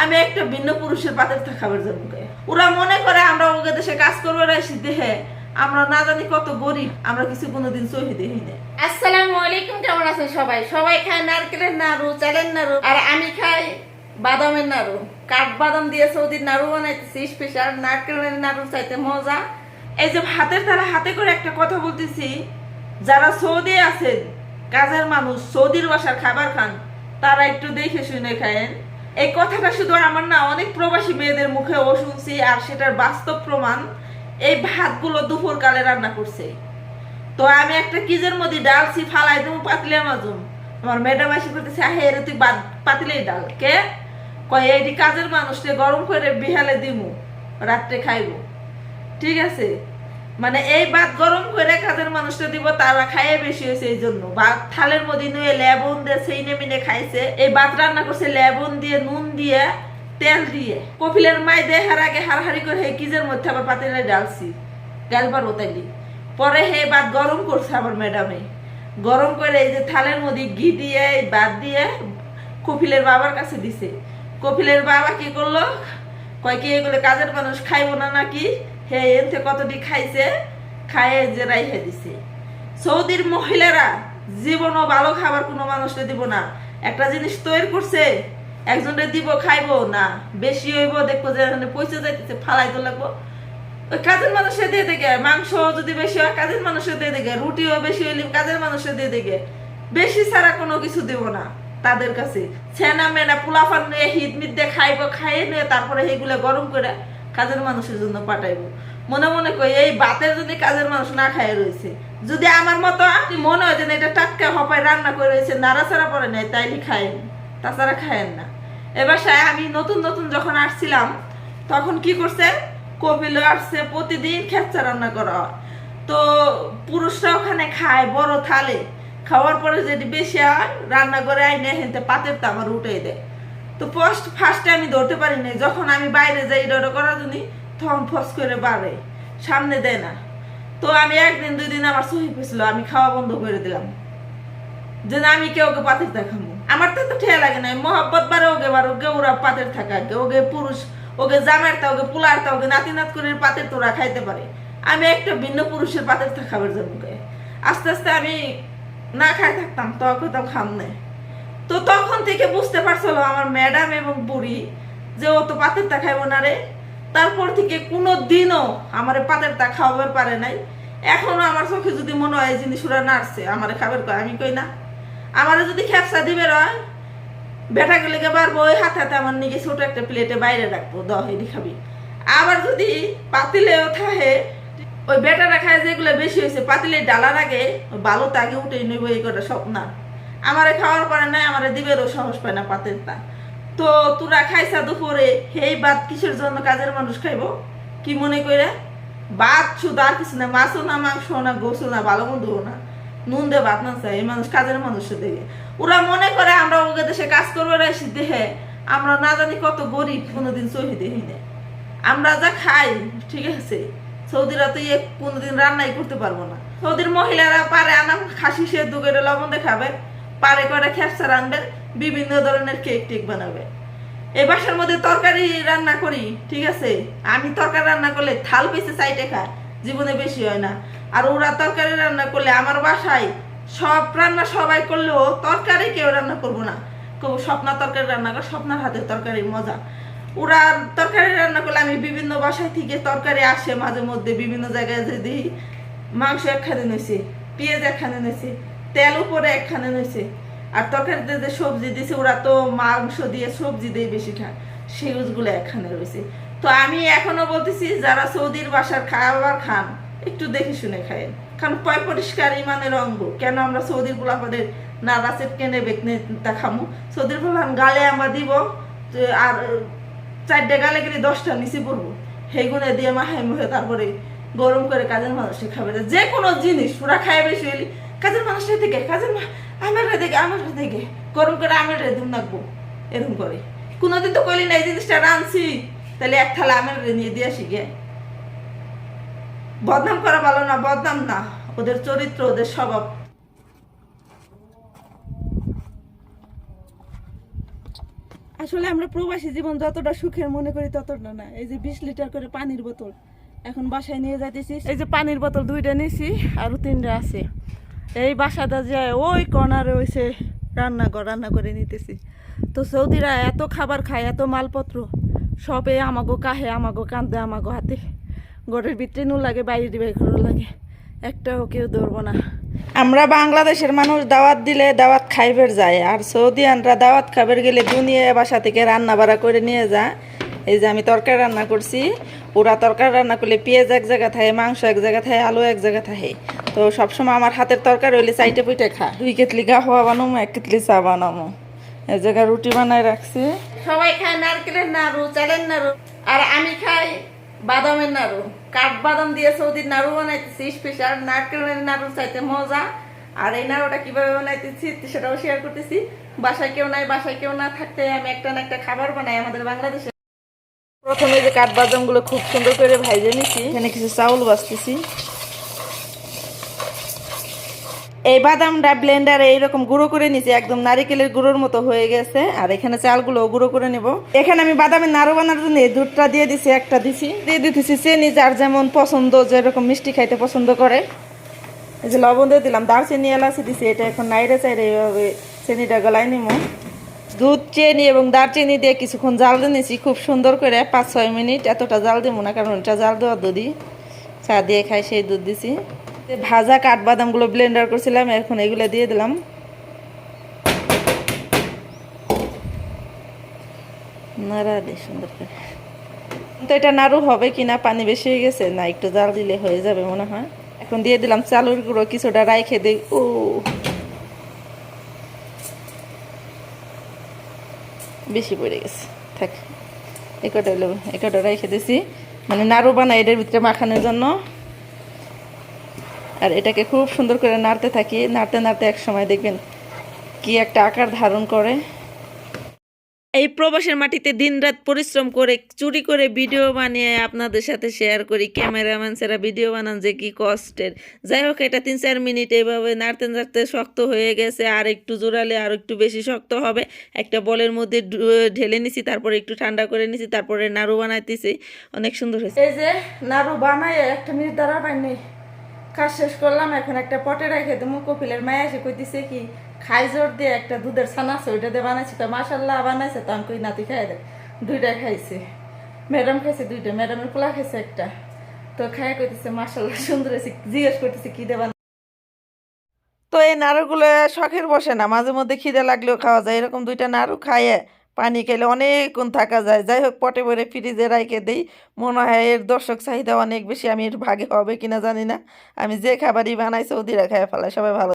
আমি একটা ভিন্ন পুরুষের পাতের খাবার জন্য ওরা মনে করে আমরা ওকে দেশে কাজ করব রাইসি দেহে আমরা না জানি কত গরিব আমরা কিছু কোনোদিন সহি দেখি না। আসসালামু আলাইকুম কেমন আছেন সবাই? সবাই খায় নারকেলের নাড়ু চালের নাড়ু। আর আমি খাই বাদামের নাড়ু। কাঠ বাদাম দিয়ে সৌদির নাড়ু বানাইতেছি স্পেশাল নারকেলের নাড়ু চাইতে মজা। এই যে হাতের দ্বারা হাতে করে একটা কথা বলতেছি যারা সৌদি আছেন কাজের মানুষ সৌদির বাসার খাবার খান তারা একটু দেখে শুনে খায়েন। এই কথাটা শুধু আমার না, অনেক প্রবাসী মেয়েদের মুখেও শুনছি, আর সেটার বাস্তব প্রমাণ এই ভাতগুলো দুপুর কালে রান্না করছে। তো আমি একটা কিজের মধ্যে ডালছি ফালাই দেবো, পাতলে মাজুম। আমার ম্যাডাম আসি করতেছে এর তুই পাতিলেই ডাল। কে? কয় এইটি কাজের মানুষকে গরম করে বিহালে দিমু, রাত্রে খাইবো। ঠিক আছে? মানে এই ভাত গরম করে কাজের মানুষটা দিব তারা খাইয়ে বেশি হয়েছে এই জন্য। ভাত থালের মধ্যে নুয়ে লেবন দিয়ে সেই নেমিনে খাইছে। এই ভাত রান্না করছে লেবন দিয়ে, নুন দিয়ে, তেল দিয়ে। কপিলের মাই দিয়ে হার আগে হাড়াহাড়ি করে হে কিজের মধ্যে আবার পাতিলে ডালছি গালবার ওতাইলি পরে হে ভাত গরম করছে আবার ম্যাডামে। গরম করে এই যে থালের মধ্যে ঘি দিয়ে, এই ভাত দিয়ে কপিলের বাবার কাছে দিছে। কপিলের বাবা কি করল? কয় কি এগুলো কাজের মানুষ খাইবো না নাকি? হে কতটি খাইছে? খাইয়ে যে রাইহে দিছে। সৌদির মহিলারা জীবনও ভালো খাবার কোনো মানুষকে দিব না। একটা জিনিস তৈরি করছে, একজনের দিব, খাইবো? না। বেশি হইব, দেখব যে পয়সা যাইতেছে, ফালাই তো লাগবো। ওই কাজের মানুষের দিয়ে দেখে, মাংস যদি বেশি হয়, কাজের মানুষের দিয়ে দেখে, রুটিও বেশি হইলে কাজের মানুষের দিয়ে দেখে। বেশি ছাড়া কোনো কিছু দেব না তাদের কাছে। ছেনা মেনা পোলাফান নিয়ে হিট মিট দিয়ে খাইবো, খাইয়ে নিয়ে তারপরে সেইগুলো গরম করে কাজের মানুষের জন্য পাঠাইবো। মনে মনে করি এই বাতের যদি কাজের মানুষ না খায় রয়েছে, যদি আমার মতো আপনি মনে হয় যে এটা টাটকা হপায় রান্না করে রয়েছে, নাড়াচাড়া পরে নেয়, তাইলে খায়েন, তাছাড়া খায়েন না। এবার আমি নতুন নতুন যখন আসছিলাম, তখন কি করছে? কপিল আসছে, প্রতিদিন খেচ্চা রান্না করা হয়। তো পুরুষরা ওখানে খায়, বড় থালে। খাওয়ার পরে যদি বেশি হয়, রান্না করে আইনে হেনতে পাতের তো আমার উঠে দেয়। তো ফার্স্ট ফার্স্টে আমি ধরতে পারি নাই। যখন আমি বাইরে যাই ডরে করার জন্য তখন ফস করে বাড়ে। সামনে দেয় না। তো আমি একদিন, দুই দিন আমার সহি পেয়েছিল আমি খাওয়া বন্ধ করে দিলাম। যে না আমি কেউ ওকে পাতের দেখাবো আমার তো ঠেয়া লাগে না। মহব্বত বারে ওকে বার ওকে, ওরা পাতের থাকা, ওকে পুরুষ, ওকে জামার তা, ওকে পুলার তা, ওকে নাতি নাত করে পাতের তোরা খাইতে পারে। আমি একটা ভিন্ন পুরুষের পাতের খাবার জন্য আস্তে আস্তে আমি না খাই থাকতাম তো খাম নেই। তো তখন থেকে বুঝতে পারছিল আমার ম্যাডাম এবং বুড়ি যে ও তো পাতের খাইব না রে। তারপর থেকে কোনো দিনও আমার পাতের তা খাওয়াবার পারে নাই। এখনও আমার চোখে যদি মনে হয় জিনিস ওরা নাড়ছে, আমার খাবার কয়, আমি কই না। আমার যদি খেপসা দিবে রয় বেটা গেলে পারব ওই হাতে হাতে আমার নিকে ছোট একটা প্লেটে বাইরে রাখব দ হেডি খাবি। আবার যদি পাতিলেও থাকে, ওই বেটারা খায় যেগুলো বেশি হয়েছে পাতিলে ডালার আগে বালুতে আগে উঠে নেব, এই কটা সব না আমারে খাওয়ার পরে নাই, আমারে দিবেরও সাহস পায় না পাতের তা। তো তোরা খাইছা দুপুরে, হেই ভাত কিসের জন্য কাজের মানুষ খাইবো? কি মনে করে ভাত শুধু আর কিছু না, মাছও না, মাংস না গোসও না, ভালো মন্দও না। নুন দে, ভাত না, চাই, এই মানুষ কাজের মানুষের দেখে। ওরা মনে করে আমরা ওকে দেশে কাজ করব রাইসি দেহে আমরা না জানি কত গরিব, কোনোদিন সহি দেখি না আমরা যা খাই, ঠিক আছে, সৌদিরা তো ইয়ে কোনোদিন রান্নাই করতে পারব না। সৌদির মহিলারা পারে আনা খাসি, সেদ্ধ করে লবণ দেখাবে পারে করে খেপসা রানবে, বিভিন্ন ধরনের কেক টেক বানাবে। এই বাসার মধ্যে তরকারি রান্না করি, ঠিক আছে? আমি তরকারি রান্না করলে থাল পিসে সাইডে খায়, জীবনে বেশি হয় না। আর ওরা তরকারি রান্না করলে আমার বাসায় সব রান্না সবাই করলেও তরকারি কেউ রান্না করব না। কেউ স্বপ্না তরকারি রান্না করে, স্বপ্নার হাতের তরকারি মজা। ওরা তরকারি রান্না করলে আমি বিভিন্ন বাসায় থেকে তরকারি আসে, মাঝে মধ্যে বিভিন্ন জায়গায় যে দিই, মাংস একখানে নইছে পেঁয়াজ একখানে নইছে তেল উপরে একখানে নইছে আর তরকারিতে যে সবজি দিছে, ওরা তো মাংস দিয়ে সবজি দিয়ে বেশি খায় সেগুলো একখানে রয়েছে। তো আমি এখনও বলতেছি, যারা সৌদির বাসার খাবার খান, একটু দেখে শুনে খায় কারণ পয় পরিষ্কার ইমানের অঙ্গ। কেন আমরা সৌদির পোলাপাদের না রাসের কেনে বেকনে খামু? সৌদির পোলান গালে আমরা দিব আর চারটে গালে গেলে দশটা নিচে পড়ব। সেইগুলো দিয়ে মাহাই মুখে, তারপরে গরম করে কাজের মানুষে খাবে। যে কোনো জিনিস, ওরা খায় বেশি কাজের মানুষটা থেকে কাজের আমার দেখে আমার দেখে গরম করে আমার দুম রাখব এরকম করে। কোনোদিন তো কইলি না এই জিনিসটা রাঁধছি তাহলে এক থালা আমার নিয়ে দিয়ে আসি গে। বদনাম করা ভালো না, বদনাম না। ওদের চরিত্র, ওদের স্বভাব। আসলে আমরা প্রবাসী জীবন যতটা সুখের মনে করি ততটা না। এই যে বিশ লিটার করে পানির বোতল। এখন বাসায় নিয়ে যাইতেছি এই যে পানির বোতল দুইটা নিয়েছি আরও তিনটা আছে। এই বাসাটা যে ওই কর্নারে হয়েছে রান্নাঘর, রান্না করে নিতেছি। তো সৌদিরা এত খাবার খায়, এত মালপত্র, সবে আমাগো কাহে, আমাগো কান্দে, আমাগো হাতে। ঘরের ভিতরে নু লাগে, বাইরে বাইরে লাগে। একটাও কেউ ধরবো না। আমরা বাংলাদেশের মানুষ দাওয়াত দিলে দাওয়াত খাইবের যায়, আর সৌদিয়ানরা দাওয়াত খাবার গেলে দুনিয়া বাসা থেকে রান্না বাড়া করে নিয়ে যায়। এই যে আমি তরকারি রান্না করছি। পুরা তরকারি রান্না করলে পেঁয়াজ এক জায়গা থাকে, মাংস এক জায়গা থাকে, আলু এক জায়গা থাকে। তো সবসময় আমার হাতের তরকারি হইলে চাইটে পুইটে খা। দুই কেতলি গাহওয়া বানামো, এক কেতলি চা বানামো। এক জায়গায় রুটি বানাই রাখছি। সবাই খায় নারকেলের নাড়ু, চালের নাড়ু। আর আমি খাই বাদামের নাড়ু। কাঠ বাদাম দিয়ে সৌদির নাড়ু বানাইতেছি স্পেশাল নারকেলের নাড়ু চাইতে মজা। আর এই নাড়ুটা কীভাবে বানাইতেছি, সেটাও শেয়ার করতেছি। বাসায় কেউ নাই, বাসায় কেউ না থাকতে আমি একটা না একটা খাবার বানাই আমাদের বাংলাদেশে। প্রথমে যে কাঠবাদামগুলো খুব সুন্দর করে ভাইজে নিছি। এখানে কিছু চাউল বাছতেছি এই বাদামটা ব্লেন্ডারে এইরকম গুঁড়ো করে নিছি, একদম নারিকেলের গুঁড়োর মতো হয়ে গেছে। আর এখানে চালগুলো গুঁড়ো করে নেব। এখানে আমি বাদামের নাড়ু বানানোর জন্য দুধটা দিয়ে দিছি, একটা দিছি। দিয়ে দিতেছি চিনি, যার যেমন পছন্দ, যেরকম মিষ্টি খাইতে পছন্দ করে। এই যে লবণ দিয়ে দিলাম, দারচিনি এলাচি দিছি, এটা এখন নাইরে চাইরে এইভাবে চিনিটা গলায় নিমো। দুধ চিনি এবং দারচিনি দিয়ে কিছুক্ষণ জাল দিয়ে নিয়েছি খুব সুন্দর করে পাঁচ, ছয় মিনিট এতটা জাল দেবো না, কারণ এটা জাল দেওয়া দুধই। চা দিয়ে খাই, সেই দুধ দিছি। ভাজা কাঠবাদামগুলো ব্লেন্ডার করছিলাম, এখন এগুলো দিয়ে দিলাম। নাড়া দিয়ে সুন্দর করে। তো এটা নাড়ু হবে কিনা পানি বেশি হয়ে গেছে, না একটু জাল দিলে হয়ে যাবে মনে হয়। এখন দিয়ে দিলাম চালুর গুঁড়ো, কিছুটা রাইখে দিই ও। বেশি পড়ে গেছে। থাক, একটা হলো, একটা রেখে দিছি। মানে নাড়ু বানাই এটার ভিতরে মাখানোর জন্য। আর এটাকে খুব সুন্দর করে নাড়তে থাকি। নাড়তে নাড়তে এক সময় দেখবেন কি একটা আকার ধারণ করে। এই প্রবাসের মাটিতে দিনরাত পরিশ্রম করে, চুরি করে ভিডিও বানিয়ে আপনাদের সাথে শেয়ার করি। ক্যামেরাম্যান সেরা ভিডিও বানান যে কি কষ্টের। যাই হোক, এটা তিন চার মিনিট এইভাবে নাড়তে নাড়তে শক্ত হয়ে গেছে, আর একটু জোরালে আর একটু বেশি শক্ত হবে। একটা বলের মধ্যে ঢেলে নিছি, তারপরে একটু ঠান্ডা করে নিছি, তারপরে নাড়ু বানাইতেছি। অনেক সুন্দর হয়েছে। এই যে নাড়ু বানাই একটা মিনিট দাঁড়া পাইনি কাজ শেষ করলাম, এখন একটা পটে রেখে দেবো, কপিলের মায়া এসে কইতেছে কি খাই জোর দিয়ে একটা দুধের ছানা আছে, ওইটা দিয়ে বানাইছি। তো মাসাল্লাহ বানাইছে, তো আমি নাতি, খাই দেয় দুইটা খাইছে। ম্যাডাম খাইছে দুইটা, ম্যাডামের পোলা খাইছে একটা। তো খাই কইতেছে মাসাল্লাহ সুন্দর জিজ্ঞেস করতেছে, কি দেবা তো এই নাড়ুগুলো শখের বসে না, মাঝে মধ্যে খিদে লাগলেও খাওয়া যায়। এরকম দুইটা নাড়ু খাইয়ে পানি খেলে অনেকক্ষণ থাকা যায়। যাই হোক, পটে পরে ফ্রিজে রাইখে দিই। মনে হয় এর দর্শক চাহিদা অনেক বেশি, আমি এর ভাগে হবে কিনা জানি না। আমি যে খাবারই বানাই, সৌদিরা খাই ফেলাই সবাই ভালো